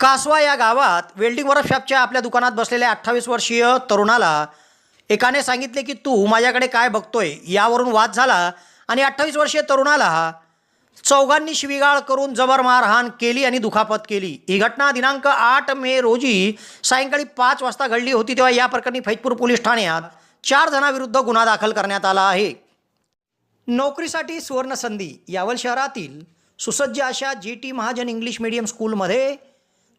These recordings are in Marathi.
कासवा या गावात वेल्डिंग वर्कशॉपच्या आपल्या दुकानात बसलेल्या अठ्ठावीस वर्षीय तरुणाला एकाने सांगितले की तू माझ्याकडे काय बघतोय यावरून वाद झाला आणि अठ्ठावीस वर्षीय तरुणाला चौघांनी शिवीगाळ करून जबर मारहाण केली आणि दुखापत केली. ही घटना दिनांक आठ मे रोजी सायंकाळी पाच वाजता घडली होती तेव्हा या प्रकरणी फैजपूर पोलीस ठाण्यात चार जणांविरुद्ध गुन्हा दाखल करण्यात आला आहे. नोकरीसाठी सुवर्णसंधी यावल शहरातील सुसज्ज अशा G T Mahajan English medium स्कूलमध्ये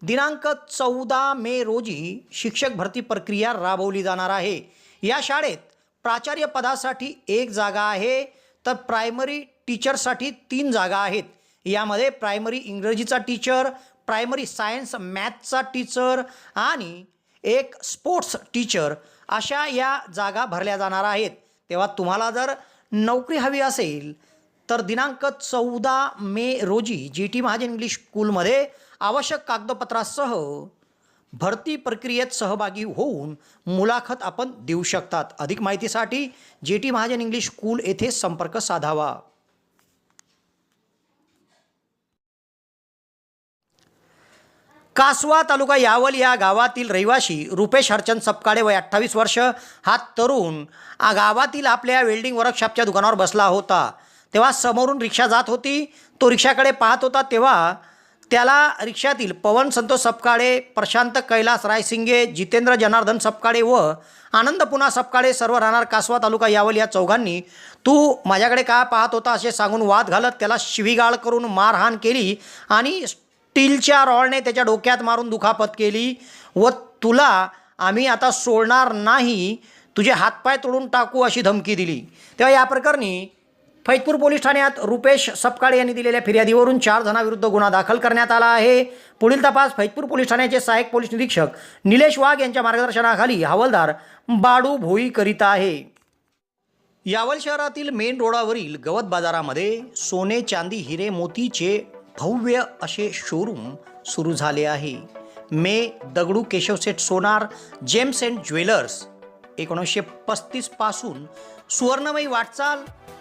दिनांक चौदा मे रोजी शिक्षक भरती प्रक्रिया राबवली जाणार आहे. या शाळेत प्राचार्य पदासाठी एक जागा आहे तर प्रायमरी टीचरसाठी तीन जागा आहेत. यामध्ये प्रायमरी इंग्रजीचा टीचर प्रायमरी सायन्स मॅथचा टीचर आणि एक स्पोर्ट्स टीचर अशा या जागा भरल्या जाणार आहेत. तेव्हा तुम्हाला जर नोकरी हवी असेल तर दिनांक चौदा मे रोजी जी टी महाजन इंग्लिश स्कूलमध्ये आवश्यक कागदपत्रासह भरती प्रक्रियेत सहभागी होऊन मुलाखत आपण देऊ शकतात. अधिक माहितीसाठी जे टी महाजन इंग्लिश स्कूल येथे संपर्क साधावा. कासवा तालुका यावल या गावातील रहिवासी रुपेश हरचंद सपकाळे वय अठ्ठावीस वर्ष. हा तरुण आ गावातील आपल्या वेल्डिंग वर्कशॉपच्या दुकानावर बसला होता. तेव्हा समोरून रिक्षा जात होती. तो रिक्षाकडे पाहत होता तेव्हा त्याला रिक्षातील पवन संतोष सपकाळे प्रशांत कैलास रायसिंगे जितेंद्र जनार्दन सपकाळे व आनंद पुन्हा सपकाळे सर्व राहणार कासवा तालुका यावल या चौघांनी तू माझ्याकडे का पाहत होता असे सांगून वाद घालत त्याला शिवीगाळ करून मारहाण केली आणि स्टीलच्या रॉडने त्याच्या डोक्यात मारून दुखापत केली व तुला आम्ही आता सोडणार नाही तुझे हातपाय तोडून टाकू अशी धमकी दिली. तेव्हा या प्रकरणी फैजपूर पोलीस ठाण्यात रुपेश सपकाळे यांनी दिलेल्या फिर्यादीवरून चार जणांविरुद्ध गुन्हा दाखल करण्यात आला आहे. पुढील तपास फैजपूर पोलीस ठाण्याचे सहाय्यक पोलीस निरीक्षक निलेश वाघ यांच्या मार्गदर्शनाखाली हवालदार बाडू भोई करीत आहे. यावल शहरातील मेन रोडावरील गवत बाजारामध्ये सोने चांदी हिरे मोतीचे भव्य असे शोरूम सुरू झाले आहे. मे Dagdu Keshavseth Sonar gems and jewellers एकोणीसशे पस्तीसपासून सुवर्णमयी वाटचाल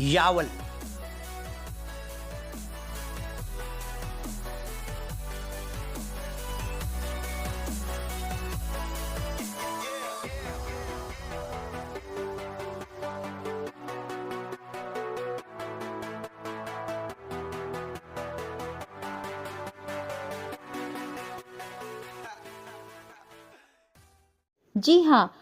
यावल। जी हाँ